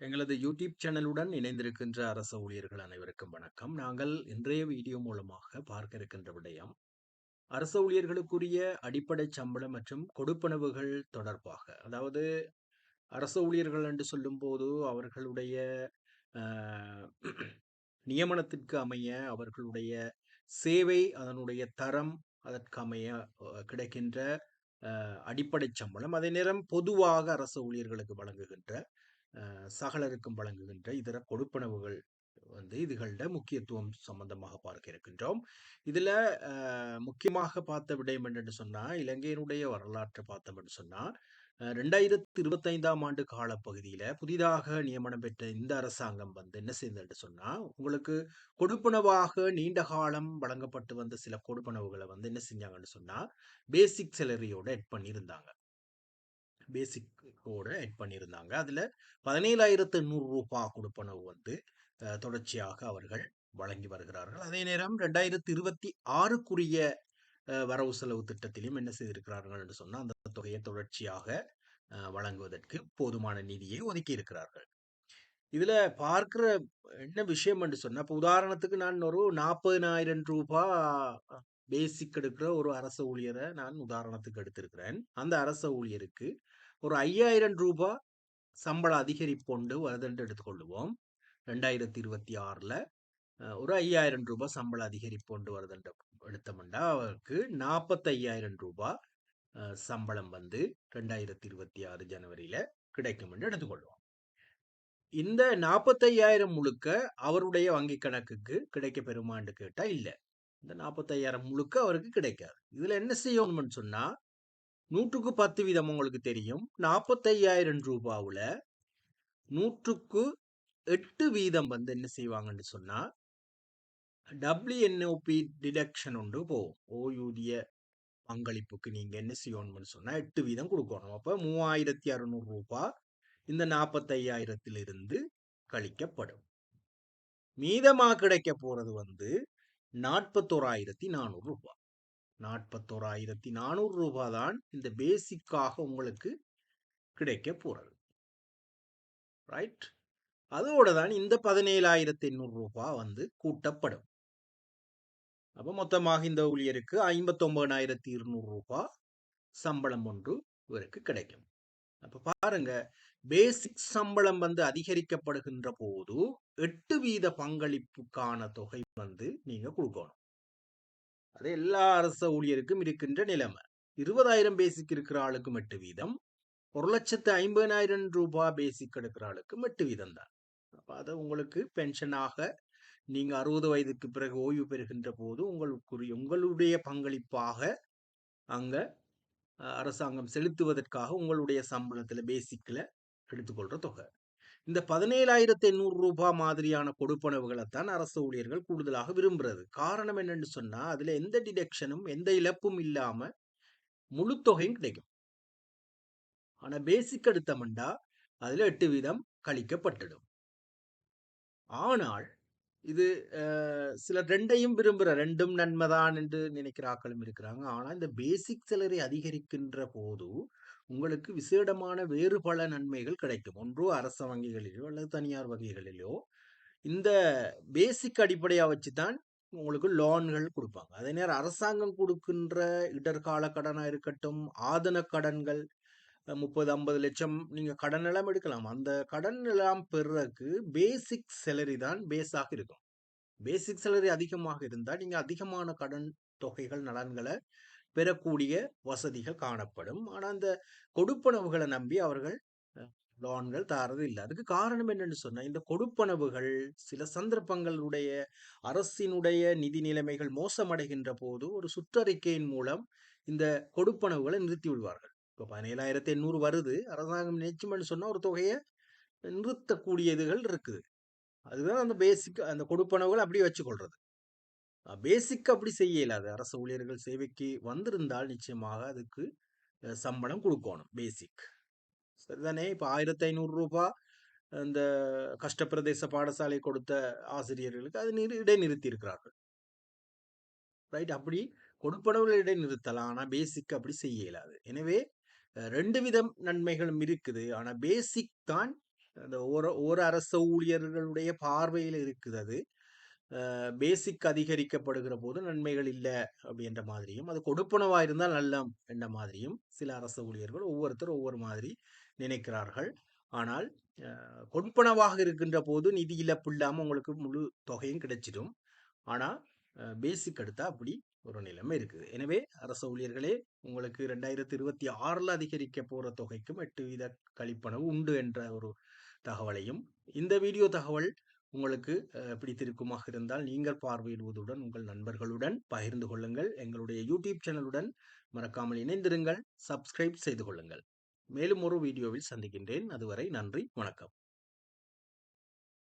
எங்களது யூடியூப் சேனலுடன் இணைந்திருக்கின்ற அரச ஊழியர்கள் அனைவருக்கும் வணக்கம். நாங்கள் இன்றைய வீடியோ மூலமாக பார்க்க இருக்கின்ற விடயம் அரச ஊழியர்களுக்குரிய அடிப்படை சம்பளம் மற்றும் கொடுப்பனவுகள் தொடர்பாக. அதாவது அரச ஊழியர்கள் என்று சொல்லும்போது அவர்களுடைய நியமனத்திற்கு அமைய அவர்களுடைய சேவை அதனுடைய தரம் அதற்கு அமைய கிடைக்கின்ற அடிப்படை சம்பளம். அதே நேரம் பொதுவாக அரசு ஊழியர்களுக்கு வழங்குகின்ற சகலருக்கும் வழங்குகின்ற இதர கொடுப்பனவுகள் வந்து இதுகளிட முக்கியத்துவம் சம்பந்தமாக பார்க்க இருக்கின்றோம். இதுல முக்கியமாக பார்த்த விடயம் என்னென்னு சொன்னா இலங்கையினுடைய வரலாற்றை பார்த்தோம் என்று சொன்னா ரெண்டாயிரத்தி இருபத்தைந்தாம் ஆண்டு காலப்பகுதியில புதிதாக நியமனம் பெற்ற இந்த அரசாங்கம் வந்து என்ன செய்தது சொன்னா உங்களுக்கு கொடுப்பனவாக நீண்ட காலம் வழங்கப்பட்டு வந்த சில கொடுப்பனவுகளை வந்து என்ன செஞ்சாங்கன்னு சொன்னா பேசிக் சேலரியோட எட் பண்ணியிருந்தாங்க. பேசிக்கோட ஆட் பண்ணியிருந்தாங்க. அதில் பதினேழாயிரத்து நூறு ரூபாய் கொடுப்பனவு வந்து தொடர்ச்சியாக அவர்கள் வழங்கி வருகிறார்கள். அதே நேரம் ரெண்டாயிரத்தி இருபத்தி ஆறுக்குரிய வரவு செலவு திட்டத்திலும் என்ன செய்திருக்கிறார்கள் என்று சொன்னால் அந்த தொகையை தொடர்ச்சியாக வழங்குவதற்கு போதுமான நிதியை ஒதுக்கி இருக்கிறார்கள். இதுல பார்க்கிற என்ன விஷயம் என்று சொன்னா இப்ப உதாரணத்துக்கு நான் ஒரு நாற்பதினாயிரம் ரூபாய் பேசிக் எடுக்கிற ஒரு அரசு ஊழியரை நான் உதாரணத்துக்கு எடுத்திருக்கிறேன். அந்த அரச ஊழியருக்கு ஒரு ஐயாயிரம் ரூபாய் சம்பள அதிகரிப்புண்டு வருதுன்னு எடுத்துக்கொள்ளுவோம். ரெண்டாயிரத்தி இருபத்தி ஆறில் ஒரு ஐயாயிரம் ரூபாய் சம்பள அதிகரிப்பு கொண்டு வருதுன்ற எடுத்தோம்னா அவருக்கு நாற்பத்தையாயிரம் ரூபாய் சம்பளம் வந்து ரெண்டாயிரத்தி இருபத்தி ஆறு ஜனவரியில் கிடைக்கும்னு எடுத்துக்கொள்வோம். இந்த நாற்பத்தையாயிரம் முழுக்க அவருடைய வங்கி கணக்குக்கு கிடைக்க பெறுமான்னு கேட்டால் இல்லை. இந்த நாற்பத்தையாயிரம் முழுக்க அவருக்கு கிடைக்காது. இதுல என்ன செய்யணும்னு சொன்னா நூற்றுக்கு பத்து வீதம் உங்களுக்கு தெரியும். நாற்பத்தையாயிரம் ரூபாவில் நூற்றுக்கு எட்டு வீதம் வந்து என்ன செய்வாங்கன்னு சொன்னா டபிள்யூஎன்ஓபி டிடக்ஷன் உண்டு போகும். ஓய்வூதிய பங்களிப்புக்கு நீங்க என்ன செய்யணும்னு சொன்னா எட்டு வீதம் கொடுக்கணும். அப்ப மூவாயிரத்தி அறுநூறு ரூபாய் இந்த நாற்பத்தையாயிரத்திலிருந்து கழிக்கப்படும். மீதமா கிடைக்க போறது வந்து நாற்பத்தோராயிரத்தி நானூறு ரூபாய் நாற்பத்தோராயிரத்தி நானூறு ரூபாய் தான் இந்த பேசிக்காக உங்களுக்கு கிடைக்க போறது. ரைட் அதோட தான் இந்த பதினேழாயிரத்தி எண்ணூறு ரூபாய் வந்து கூட்டப்படும். அப்ப மொத்தமாக இந்த ஊழியருக்கு ஐம்பத்தொன்பதாயிரத்தி இருநூறு ரூபாய் சம்பளம் ஒன்று இவருக்கு கிடைக்கும். அப்ப பாருங்க பேசிக் சம்பளம் வந்து அதிகரிக்கப்படுகின்ற போது எட்டு வீத பங்களிப்புக்கான தொகை வந்து நீங்க கொடுக்கணும். அது எல்லா அரச ஊழியருக்கும் இருக்கின்ற நிலைமை. இருபதாயிரம் பேசிக் இருக்கிற ஆளுக்கும் எட்டு வீதம். ஒரு லட்சத்து ஐம்பதாயிரம் ரூபாய் பேசிக் எடுக்கிற ஆளுக்கும் எட்டு வீதம் தான். அப்ப அதை உங்களுக்கு பென்ஷனாக நீங்க அறுபது வயதுக்கு பிறகு ஓய்வு பெறுகின்ற போது உங்களுக்குரிய உங்களுடைய பங்களிப்பாக அங்க அரசாங்கம் செலுத்துவதற்காக உங்களுடைய சம்பளத்துல பேசிக்ல எடுத்துக்கொள்ற தொகை. இந்த பதினேழாயிரத்தி எண்ணூறு ரூபாய் மாதிரியான கொடுப்பனவுகளைத்தான் அரசு ஊழியர்கள் கூடுதலாக விரும்புறது. காரணம் என்னன்னு சொன்னா அதுல எந்த டிடெக்ஷனும் எந்த இழப்பும் இல்லாம முழு தொகையும் கிடைக்கும். ஆனா பேசிக் எடுத்தோம்னா அதுல எட்டு வீதம் கழிக்கப்பட்டுடும். ஆனால் இது சில ரெண்டையும் விரும்புகிற ரெண்டும் நன்மைதான் என்று நினைக்கிற ஆக்களும் இருக்கிறாங்க. ஆனால் இந்த பேசிக் சிலரை அதிகரிக்கின்ற போது உங்களுக்கு விசேடமான வேறு பல நன்மைகள் கிடைக்கும். ஒன்று அரச வங்கிகளிலோ அல்லது தனியார் வங்கிகளிலோ. இந்த பேசிக் அடிப்படையாக வச்சு தான் உங்களுக்கு லோன்கள் கொடுப்பாங்க. அதே நேரம் அரசாங்கம் கொடுக்கின்ற இடர்கால கடனாக இருக்கட்டும் ஆதன கடன்கள் முப்பது ஐம்பது லட்சம் நீங்கள் கடன் எல்லாம் எடுக்கலாம். அந்த கடன் எல்லாம் பெறக்கு பேசிக் சேலரி தான் பேஸாக இருக்கும். பேசிக் சேலரி அதிகமாக இருந்தால் நீங்கள் அதிகமான கடன் தொகைகள் நலன்களை பெறக்கூடிய வசதிகள் காணப்படும். ஆனால் அந்த கொடுப்பனவுகளை நம்பி அவர்கள் லோன்கள் தாரது இல்லை. அதுக்கு காரணம் என்னன்னு சொன்னால் இந்த கொடுப்பனவுகள் சில சந்தர்ப்பங்களுடைய அரசினுடைய நிதி நிலைமைகள் மோசமடைகின்ற போது ஒரு சுற்றறிக்கையின் மூலம் இந்த கொடுப்பனவுகளை நிறுத்தி விடுவார்கள். இப்போ பதினேழாயிரத்தி எண்ணூறு வருது. அரசாங்கம் நினைச்சுமென்னு சொன்னால் ஒரு தொகையை நிறுத்தக்கூடியதுகள் இருக்குது. அதுதான் அந்த பேசிக் அந்த கொடுப்பனவுகள் அப்படியே வச்சுக்கொள்றது. பேசிக் அப்படி செய்ய இயலாது. அரசு ஊழியர்கள் சேவைக்கு வந்திருந்தால் நிச்சயமாக அதுக்கு சம்பளம் கொடுக்கணும் பேசிக். சரிதானே? இப்போ ஆயிரத்தி ஐநூறு ரூபாய் இந்த கஷ்டப்பிரதேச பாடசாலை கொடுத்த ஆசிரியர்களுக்கு அது நிறு இடைநிறுத்தி இருக்கிறார்கள். ரைட்? அப்படி கொடுப்பனவுகள் இடைநிறுத்தலாம். ஆனால் பேசிக் அப்படி செய்ய இயலாது. எனவே ரெண்டு விதம் நன்மைகளும் இருக்குது. ஆனால் பேசிக் தான் அந்த ஒரு ஒரு அரசு ஊழியர்களுடைய பார்வையில் இருக்குது அது. பேசிக் அதிகரிக்கப்படுகிற போது நன்மைகள் இல்லை அப்படின்ற மாதிரியும் அது கொடுப்பனவா இருந்தால் நல்ல என்ற மாதிரியும் சில அரசு ஊழியர்கள் ஒவ்வொருத்தர் ஒவ்வொரு மாதிரி நினைக்கிறார்கள். ஆனால் கொடுப்பனவாக இருக்கின்ற போது நிதி இழப்பு இல்லாமல் உங்களுக்கு முழு தொகையும் கிடைச்சிடும். ஆனால் பேசிக் எடுத்தா அப்படி ஒரு நிலைமை இருக்குது. எனவே அரசு ஊழியர்களே உங்களுக்கு ரெண்டாயிரத்தி இருபத்தி ஆறில் அதிகரிக்க போகிற தொகைக்கும் எட்டு வீத கழிப்பனவு உண்டு என்ற ஒரு தகவலையும் இந்த வீடியோ தகவல் உங்களுக்கு பிடித்திருக்குமாக இருந்தால் நீங்கள் பார்வையிடுவதுடன் உங்கள் நண்பர்களுடன் பகிர்ந்து கொள்ளுங்கள். எங்களுடைய யூடியூப் சேனலுடன் மறக்காமல் இணைந்திருங்கள். சப்ஸ்கிரைப் செய்து கொள்ளுங்கள். மேலும் ஒரு வீடியோவில் சந்திக்கின்றேன். அதுவரை நன்றி வணக்கம்.